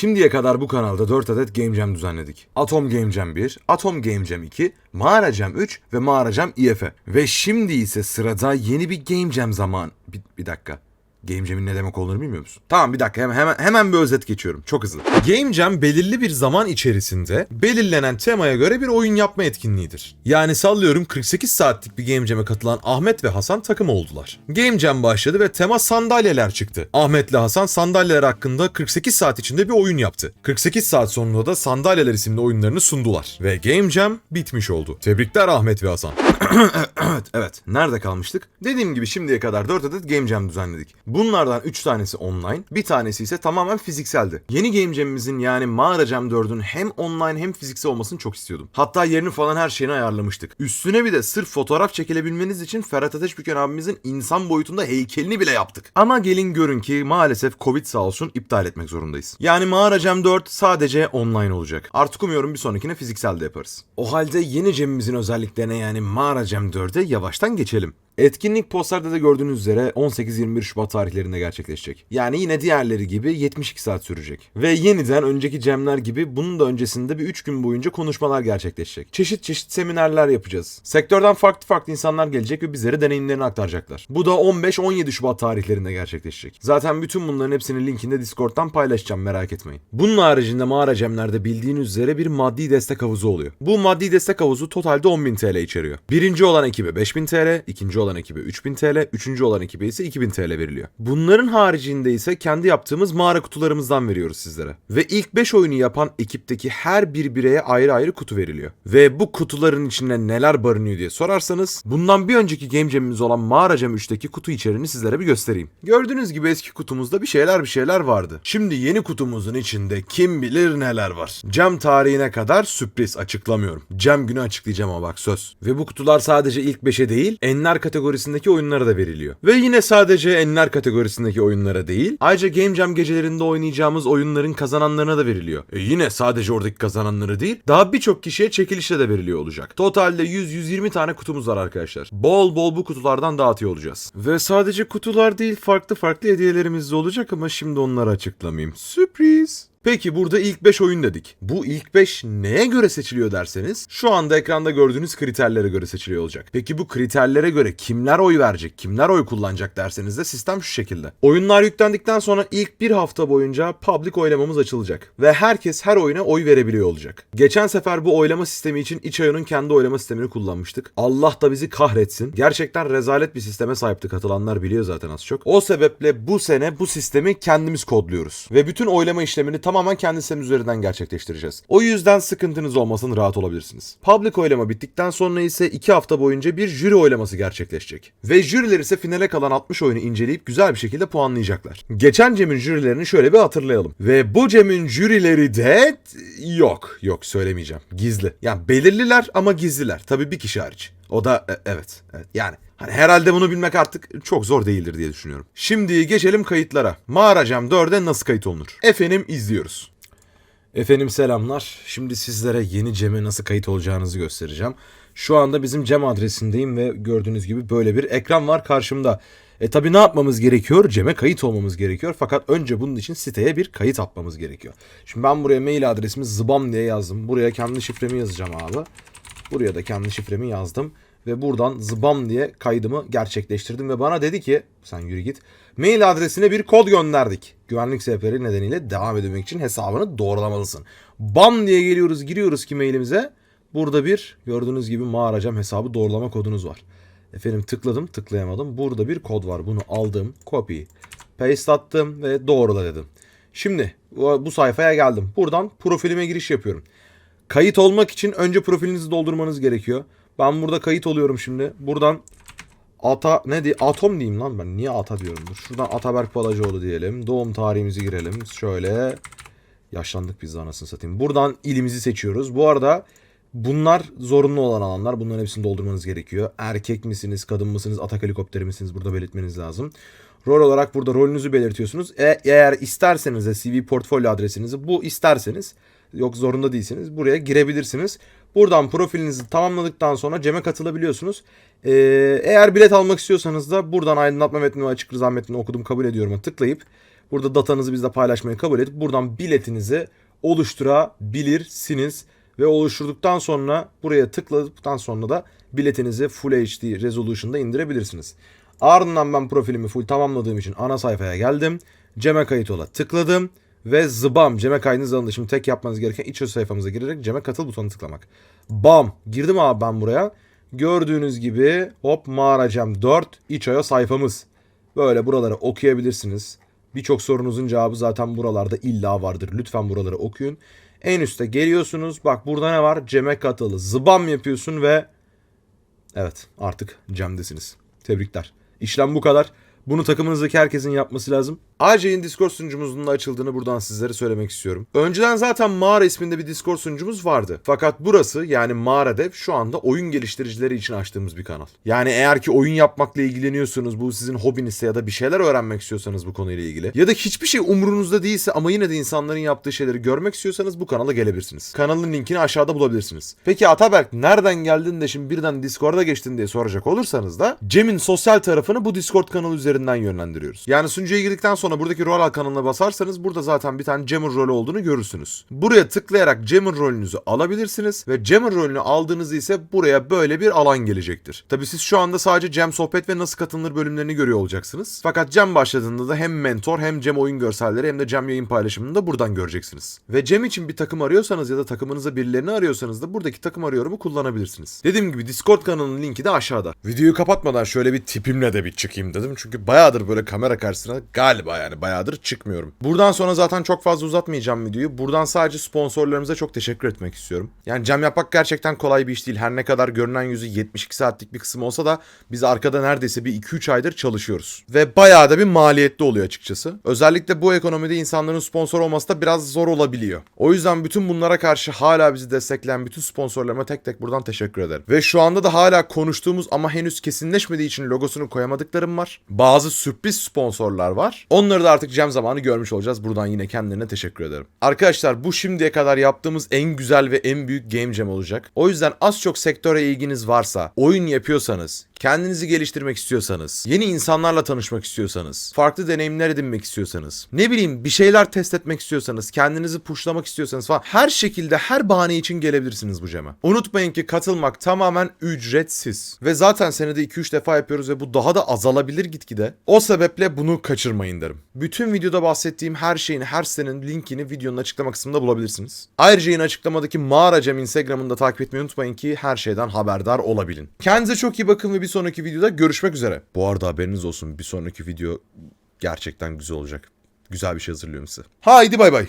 Şimdiye kadar bu kanalda 4 adet Game Jam düzenledik. Atom Game Jam 1, Atom Game Jam 2, Mağara Jam 3 ve Mağara Jam IF. Ve şimdi ise sırada yeni bir Game Jam zaman. Bir, bir dakika. Game Jam'in ne demek olduğunu bilmiyor musun? Tamam bir dakika hemen, hemen, hemen bir özet geçiyorum. Çok hızlı. Game Jam belirli bir zaman içerisinde belirlenen temaya göre bir oyun yapma etkinliğidir. Yani sallıyorum 48 saatlik bir Game Jam'e katılan Ahmet ve Hasan takım oldular. Game Jam başladı ve tema sandalyeler çıktı. Ahmet ile Hasan sandalyeler hakkında 48 saat içinde bir oyun yaptı. 48 saat sonunda da Sandalyeler isimli oyunlarını sundular. Ve Game Jam bitmiş oldu. Tebrikler Ahmet ve Hasan. Evet, evet. Nerede kalmıştık? Dediğim gibi şimdiye kadar 4 adet Game Jam düzenledik. Bunlardan 3 tanesi online, bir tanesi ise tamamen fizikseldi. Yeni Game Jam'imizin yani Mağara Jam 4'ün hem online hem fiziksel olmasını çok istiyordum. Hatta yerini falan her şeyini ayarlamıştık. Üstüne bir de sırf fotoğraf çekilebilmeniz için Ferhat Ateşbüken abimizin insan boyutunda heykelini bile yaptık. Ama gelin görün ki maalesef Covid sağ olsun iptal etmek zorundayız. Yani Mağara Jam 4 sadece online olacak. Artık umuyorum bir sonrakine fiziksel de yaparız. O halde yeni Jam'imizin özelliklerine yani Mağara Jam 4'e yavaştan geçelim. Etkinlik posterde de gördüğünüz üzere 18-21 Şubat tarihlerinde gerçekleşecek. Yani yine diğerleri gibi 72 saat sürecek. Ve yeniden önceki Cemler gibi bunun da öncesinde bir 3 gün boyunca konuşmalar gerçekleşecek. Çeşit çeşit seminerler yapacağız. Sektörden farklı farklı insanlar gelecek ve bizlere deneyimlerini aktaracaklar. Bu da 15-17 Şubat tarihlerinde gerçekleşecek. Zaten bütün bunların hepsinin linkini Discord'dan paylaşacağım merak etmeyin. Bunun haricinde mağara Cemler'de bildiğiniz üzere bir maddi destek havuzu oluyor. Bu maddi destek havuzu totalde 10.000 TL içeriyor. Birinci olan ekibe 5.000 TL, ikinci olan ekibe 3000 TL, üçüncü olan ekibe ise 2000 TL veriliyor. Bunların haricinde ise kendi yaptığımız mağara kutularımızdan veriyoruz sizlere. Ve ilk 5 oyunu yapan ekipteki her bir bireye ayrı ayrı kutu veriliyor. Ve bu kutuların içinde neler barınıyor diye sorarsanız bundan bir önceki Game Jam'imiz olan Mağara Jam 3'teki kutu içeriğini sizlere bir göstereyim. Gördüğünüz gibi eski kutumuzda bir şeyler bir şeyler vardı. Şimdi yeni kutumuzun içinde kim bilir neler var. Cam tarihine kadar sürpriz açıklamıyorum. Cam günü açıklayacağım ama bak söz. Ve bu kutular sadece ilk 5'e değil enler kategorisindeki oyunlara da veriliyor. Ve yine sadece enler kategorisindeki oyunlara değil ayrıca Game Jam gecelerinde oynayacağımız oyunların kazananlarına da veriliyor. E yine sadece oradaki kazananları değil daha birçok kişiye çekilişle de veriliyor olacak. Totalde 100-120 tane kutumuz var arkadaşlar. Bol bol bu kutulardan dağıtıyor olacağız. Ve sadece kutular değil farklı farklı hediyelerimiz de olacak ama şimdi onları açıklamayayım. Sürpriz. Peki burada ilk 5 oyun dedik. Bu ilk 5 neye göre seçiliyor derseniz şu anda ekranda gördüğünüz kriterlere göre seçiliyor olacak. Peki bu kriterlere göre kimler oy verecek, kimler oy kullanacak derseniz de sistem şu şekilde. Oyunlar yüklendikten sonra ilk bir hafta boyunca public oylamamız açılacak. Ve herkes her oyuna oy verebiliyor olacak. Geçen sefer bu oylama sistemi için İçayon'un kendi oylama sistemini kullanmıştık. Allah da bizi kahretsin. Gerçekten rezalet bir sisteme sahipti katılanlar biliyor zaten az çok. O sebeple bu sene bu sistemi kendimiz kodluyoruz. Ve bütün oylama işlemini tamamen kendi sistemimiz üzerinden gerçekleştireceğiz. O yüzden sıkıntınız olmasın rahat olabilirsiniz. Public oylama bittikten sonra ise 2 hafta boyunca bir jüri oylaması gerçekleşecek. Ve jüriler ise finale kalan 60 oyunu inceleyip güzel bir şekilde puanlayacaklar. Geçen Cem'in jürilerini şöyle bir hatırlayalım. Ve bu Cem'in jürileri de yok. Yok söylemeyeceğim. Gizli. Yani belirliler ama gizliler. Tabii bir kişi hariç. O da e, evet, evet. Yani Hani herhalde bunu bilmek artık çok zor değildir diye düşünüyorum. Şimdi geçelim kayıtlara. Mağara Jam 4'e nasıl kayıt olunur? Efendim izliyoruz. Efendim selamlar. Şimdi sizlere yeni Cem'e nasıl kayıt olacağınızı göstereceğim. Şu anda bizim Cem adresindeyim ve gördüğünüz gibi böyle bir ekran var karşımda. E tabi ne yapmamız gerekiyor? Cem'e kayıt olmamız gerekiyor. Fakat önce bunun için siteye bir kayıt atmamız gerekiyor. Şimdi ben buraya mail adresimi zıbam diye yazdım. Buraya kendi şifremi yazacağım abi. Buraya da kendi şifremi yazdım. Ve buradan zıbam diye kaydımı gerçekleştirdim. Ve bana dedi ki sen yürü git. Mail adresine bir kod gönderdik. Güvenlik sebepleri nedeniyle devam edebilmek için hesabını doğrulamalısın. Bam diye geliyoruz giriyoruz ki mailimize. Burada bir gördüğünüz gibi mağaracam hesabı doğrulama kodunuz var. Efendim tıkladım tıklayamadım. Burada bir kod var. Bunu aldım. Copy. Paste attım ve doğrula dedim. Şimdi bu sayfaya geldim. Buradan profilime giriş yapıyorum. Kayıt olmak için önce profilinizi doldurmanız gerekiyor. Ben burada kayıt oluyorum şimdi. Buradan Ata ne diye Atom diyeyim lan ben. Niye Ata diyorum? Dur. Şuradan Ataberk Balacıoğlu diyelim. Doğum tarihimizi girelim. Şöyle yaşlandık biz de anasını satayım. Buradan ilimizi seçiyoruz. Bu arada bunlar zorunlu olan alanlar. Bunların hepsini doldurmanız gerekiyor. Erkek misiniz, kadın mısınız, atak helikopteri misiniz? Burada belirtmeniz lazım. Rol olarak burada rolünüzü belirtiyorsunuz. E- eğer isterseniz de CV portfolyo adresinizi bu isterseniz yok zorunda değilsiniz. Buraya girebilirsiniz. Buradan profilinizi tamamladıktan sonra Cem'e katılabiliyorsunuz. Ee, eğer bilet almak istiyorsanız da buradan aydınlatma metnini ve açık rıza metnini okudum kabul ediyorum'a tıklayıp Burada datanızı bizle paylaşmayı kabul edip buradan biletinizi oluşturabilirsiniz. Ve oluşturduktan sonra buraya tıkladıktan sonra da biletinizi Full HD Resolution'da indirebilirsiniz. Ardından ben profilimi full tamamladığım için ana sayfaya geldim. Cem'e kayıt ola tıkladım. Ve zıbam Cem'e kaydınız alındı. Şimdi tek yapmanız gereken iç öz sayfamıza girerek Cem'e katıl butonuna tıklamak. Bam! Girdim abi ben buraya. Gördüğünüz gibi hop Mağara Cem 4 iç oya sayfamız. Böyle buraları okuyabilirsiniz. Birçok sorunuzun cevabı zaten buralarda illa vardır. Lütfen buraları okuyun. En üste geliyorsunuz. Bak burada ne var? Cem'e katılı. Zıbam yapıyorsun ve evet artık Cem'desiniz. Tebrikler. İşlem bu kadar. Bunu takımınızdaki herkesin yapması lazım. AC'nin Discord sunucumuzun da açıldığını buradan sizlere söylemek istiyorum. Önceden zaten Mağara isminde bir Discord sunucumuz vardı. Fakat burası yani Mağara Dev şu anda oyun geliştiricileri için açtığımız bir kanal. Yani eğer ki oyun yapmakla ilgileniyorsunuz, bu sizin hobinizse ya da bir şeyler öğrenmek istiyorsanız bu konuyla ilgili ya da hiçbir şey umurunuzda değilse ama yine de insanların yaptığı şeyleri görmek istiyorsanız bu kanala gelebilirsiniz. Kanalın linkini aşağıda bulabilirsiniz. Peki Ataberk nereden geldin de şimdi birden Discord'a geçtin diye soracak olursanız da Cem'in sosyal tarafını bu Discord kanalı üzerinden yönlendiriyoruz. Yani sunucuya girdikten sonra buradaki rol al kanalına basarsanız burada zaten bir tane Jammer rolü olduğunu görürsünüz. Buraya tıklayarak Jammer rolünüzü alabilirsiniz ve Jammer rolünü aldığınızda ise buraya böyle bir alan gelecektir. Tabi siz şu anda sadece Cem sohbet ve nasıl katılınır bölümlerini görüyor olacaksınız. Fakat Cem başladığında da hem mentor hem Cem oyun görselleri hem de Cem yayın paylaşımını da buradan göreceksiniz. Ve Cem için bir takım arıyorsanız ya da takımınıza birilerini arıyorsanız da buradaki takım arıyorumu kullanabilirsiniz. Dediğim gibi Discord kanalının linki de aşağıda. Videoyu kapatmadan şöyle bir tipimle de bir çıkayım dedim. Çünkü bayağıdır böyle kamera karşısına galiba yani bayağıdır çıkmıyorum. Buradan sonra zaten çok fazla uzatmayacağım videoyu. Buradan sadece sponsorlarımıza çok teşekkür etmek istiyorum. Yani cam yapmak gerçekten kolay bir iş değil. Her ne kadar görünen yüzü 72 saatlik bir kısım olsa da biz arkada neredeyse bir 2-3 aydır çalışıyoruz. Ve bayağı da bir maliyetli oluyor açıkçası. Özellikle bu ekonomide insanların sponsor olması da biraz zor olabiliyor. O yüzden bütün bunlara karşı hala bizi destekleyen bütün sponsorlarıma tek tek buradan teşekkür ederim. Ve şu anda da hala konuştuğumuz ama henüz kesinleşmediği için logosunu koyamadıklarım var. Bazı sürpriz sponsorlar var. Onları da artık Cem zamanı görmüş olacağız. Buradan yine kendilerine teşekkür ederim. Arkadaşlar bu şimdiye kadar yaptığımız en güzel ve en büyük Game Jam olacak. O yüzden az çok sektöre ilginiz varsa, oyun yapıyorsanız, kendinizi geliştirmek istiyorsanız, yeni insanlarla tanışmak istiyorsanız, farklı deneyimler edinmek istiyorsanız, ne bileyim bir şeyler test etmek istiyorsanız, kendinizi pushlamak istiyorsanız falan her şekilde her bahane için gelebilirsiniz bu ceme. Unutmayın ki katılmak tamamen ücretsiz. Ve zaten senede 2-3 defa yapıyoruz ve bu daha da azalabilir gitgide. O sebeple bunu kaçırmayın derim. Bütün videoda bahsettiğim her şeyin, her sitenin linkini videonun açıklama kısmında bulabilirsiniz. Ayrıca yine açıklamadaki Mağara Cem Instagram'ını da takip etmeyi unutmayın ki her şeyden haberdar olabilin. Kendinize çok iyi bakın ve bir sonraki videoda görüşmek üzere. Bu arada haberiniz olsun bir sonraki video gerçekten güzel olacak. Güzel bir şey hazırlıyorum size. Haydi bay bay.